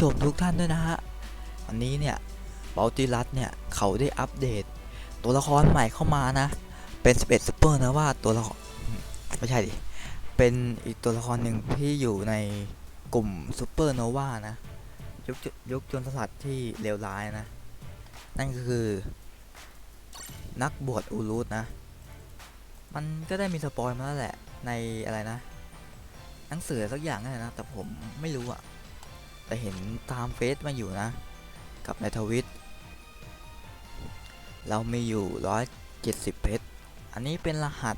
ชมทุกท่านด้วยนะฮะวันนี้เนี่ยบอลติรัสเนี่ยเขาได้อัปเดต ตัวละครใหม่เข้ามานะ เป็น 11ซูเปอร์นะว่าตัวละครไม่ใช่ดิเป็นอีกตัวละครหนึ่งที่อยู่ในกลุ่มซูเปอร์โนวานะยุคยุคจนสลัดที่เลวร้ายนะ นั่นก็คือ นักบวชอูรูสนะ มันก็ได้มีสปอยมาแล้วแหละในอะไรนะ หนังสือสักอย่างนั่นแหละนะ แต่ผมไม่รู้อะ แต่เห็นตามเฟซมาอยู่นะ กับในทวิต เรามีอยู่ 170 เพชร อันนี้เป็นรหัส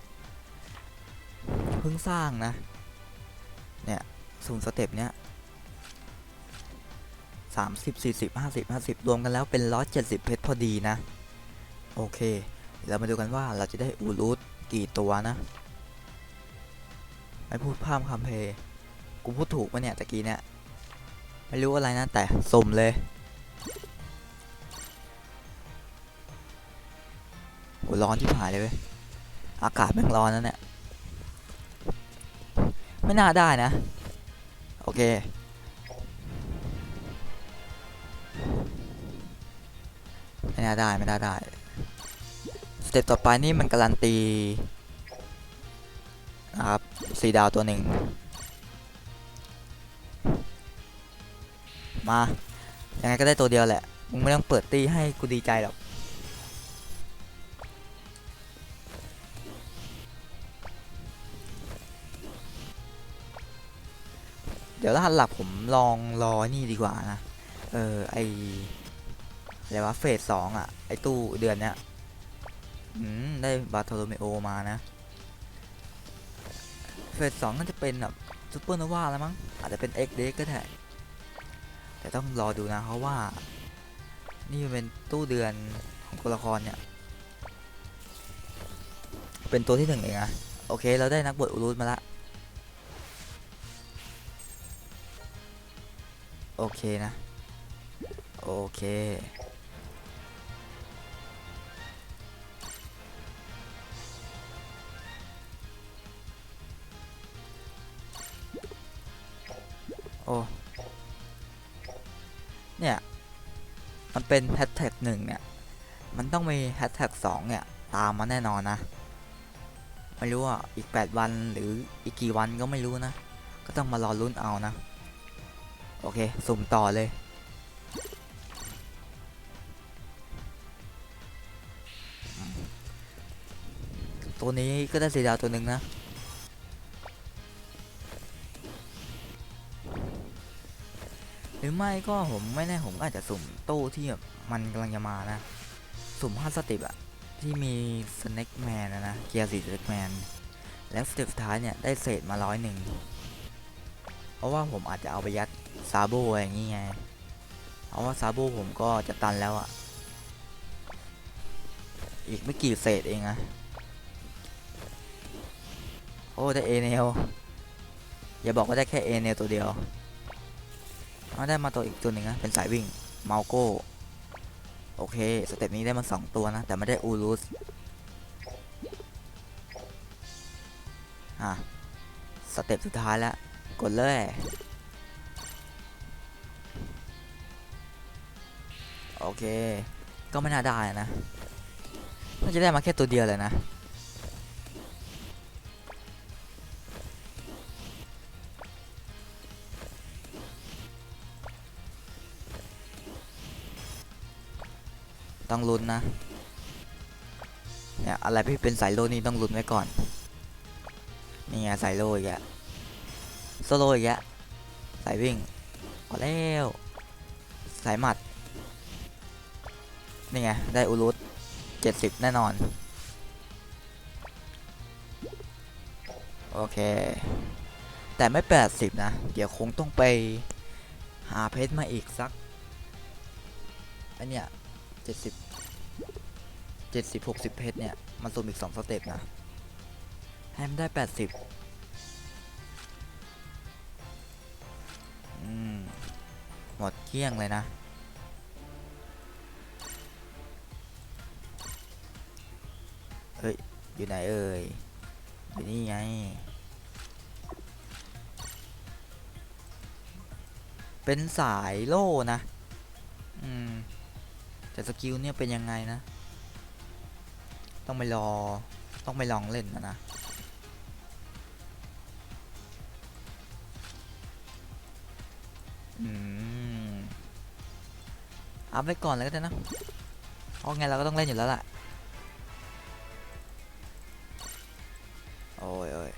เพิ่งสร้างนะ เนี่ยสูงสเต็ปเนี้ยสามสิบสี่สิบห้าสิบห้าสิบรวมกันแล้วเป็นร้อยเจ็ดสิบเพชรพอดีนะ โอเค เรามาดูกันว่าเราจะได้อูรูทกี่ตัวนะ ไม่พูดพร่ำคำเพยกูพูดถูกปะเนี่ยตะกี้เนี่ย ไม่รู้อะไรนะแต่สมเลย โหร้อนที่ผายเลยเว้ย อากาศแม่งร้อนนะเนี่ย ไม่น่าได้นะ โอเคไม่น่าได้ไม่น่าได้สเต็ปต่อไปนี่มันการันตีนะครับสีดาวตัวหนึ่ง มา ยังไงก็ได้ตัวเดียวแหละ มึงไม่ต้องเปิดตีให้กูดีใจหรอก เดี๋ยวรหัสหลักผมลองรอนี่ดีกว่านะ เออ ไออะไรวะเฟสสองอะ ไอตู้เดือนเนี้ย อืม ได้บาโทโลเมโอมานะ เฟสสองน่าจะเป็นแบบซูเปอร์โนวาแล้วมั้ง อาจจะเป็นเอ็กเด็กก็ได้ แต่ต้องรอดูนะเพราะว่า นี่เป็นตู้เดือนของตัวละครเนี่ย เป็นตัวที่หนึ่งเองอะโอเค เราได้นักบวชอุรุตมาละ โอเคนะ โอเค โอ้ เนี่ย มันเป็นแฮชแท็กหนึ่งเนี่ย มันต้องมีแฮชแท็กสองเนี่ย ตามมาแน่นอนนะ ไม่รู้อะ อีก 8 วันหรืออีกกี่วันก็ไม่รู้นะ ก็ต้องมารอลุ้นเอานะ โอเค สุ่มต่อเลยตัวนี้ก็ได้สีดาวตัวหนึ่งนะ หรือไม่ก็ผมไม่แน่ผมอาจจะสุ่มตู้ที่แบบมันกำลังจะมานะ สุ่มห้าสเต็ปอะที่มีสเน็กแมนนะนะเกียร์สี่สเน็กแมนแล้วสเต็ปสุดท้ายเนี่ยได้เศษมาร้อยหนึ่งเพราะว่าผมอาจจะเอาไปยัดซาโบอย่างงี้ไงเพราะว่าซาโบผมก็จะตันแล้วอะอีกไม่กี่เศษเองนะโอ้ได้เอเนลอย่าบอกว่าได้แค่เอเนลตัวเดียว เอาได้มาตัวอีกตัวหนึ่งนะ เป็นสายวิ่งเมาโก้ โอเค สเต็ปนี้ได้มาสองตัวนะ แต่ไม่ได้อูรุสอะ สเต็ปสุดท้ายแล้ว กดเลยโอเค ก็ไม่น่าได้นะ น่าจะได้มาแค่ตัวเดียวเลยนะ ต้องลุ้นนะ เนี่ยอะไรที่เป็นสายโลนี่ต้องลุ้นไว้ก่อน นี่ไงสายโลอีกแล้วโซโลอีกแล้วสายวิ่งพอแล้ว สายหมัด นี่ไงได้อุรุตเจ็ดสิบแน่นอน โอเค แต่ไม่แปดสิบนะ เดี๋ยวคงต้องไปหาเพชรมาอีกสักไอเนี่ยเจ็ดสิบ เจ็ดสิบหกสิบเพชรเนี่ย มันสุ่มอีกสองสเต็ปนะ ให้มันได้แปดสิบหมดเกลี้ยงเลยนะเฮ้ย อยู่ไหนเอ่ย อยู่นี่ไง เป็นสายโล่นะ อืม แต่สกิลเนี่ยเป็นยังไงนะ ต้องไปรอ ต้องไปลองเล่นนะนะ อืม อัพไว้ก่อนเลยก็ได้นะ เพราะไงเราก็ต้องเล่นอยู่แล้วล่ะ โอ้ยโอ้ย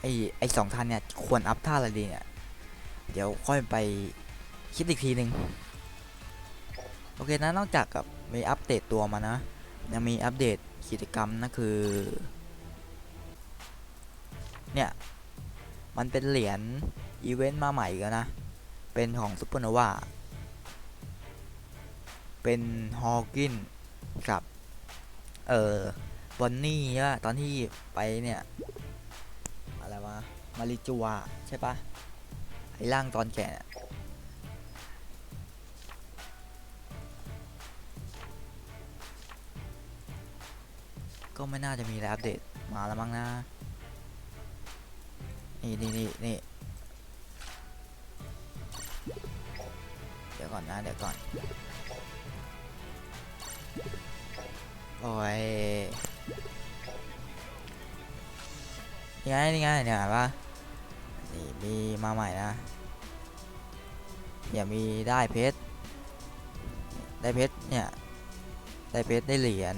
ไอไอสองท่านเนี่ย ควรอัพท่าอะไรดีเนี่ย เดี๋ยวค่อยไปคิดอีกทีหนึ่ง โอเคนะนอกจากกับมีอัปเดตตัวมานะ ยังมีอัปเดตกิจกรรมนะคือ เนี่ยมันเป็นเหรียญอีเวนต์มาใหม่กันนะ เป็นของซุปเปอร์โนวาเป็นฮอ w กินกับ เอ่อบอนนี่ว่าตอนที่ไปเนี่ย อะไรวะ มาริจัว ใช่ปะไอ้ร่างตอนแก่ ก็ไม่น่าจะมีอะไรอัปเดตมาแล้วมั้งนะ นี่นี่นี่นี่เดี๋ยวก่อนนะ เดี๋ยวก่อน โอ้ยนี่ไงนี่ไงเนี่ยเห็นปะนี่มีมาใหม่นะเนี่ยมีได้เพชร ได้เพชรเนี่ย ได้เพชรได้เหรียญ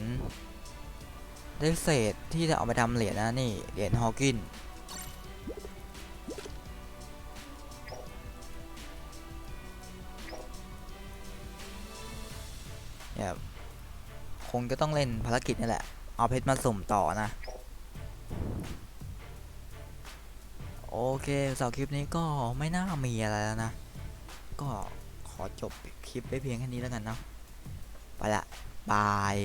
ได้เศษที่จะเอาไปทำเหรียญนะนี่เหรียญฮอว์กินเนี่ยคงจะต้องเล่นภารกิจนี่แหละ เอาเพชรมาสุ่มต่อนะ โอเคสำหรับคลิปนี้ก็ไม่น่ามีอะไรแล้วนะ ก็ขอจบคลิปไปเพียงแค่นี้แล้วกันเนาะไปละบาย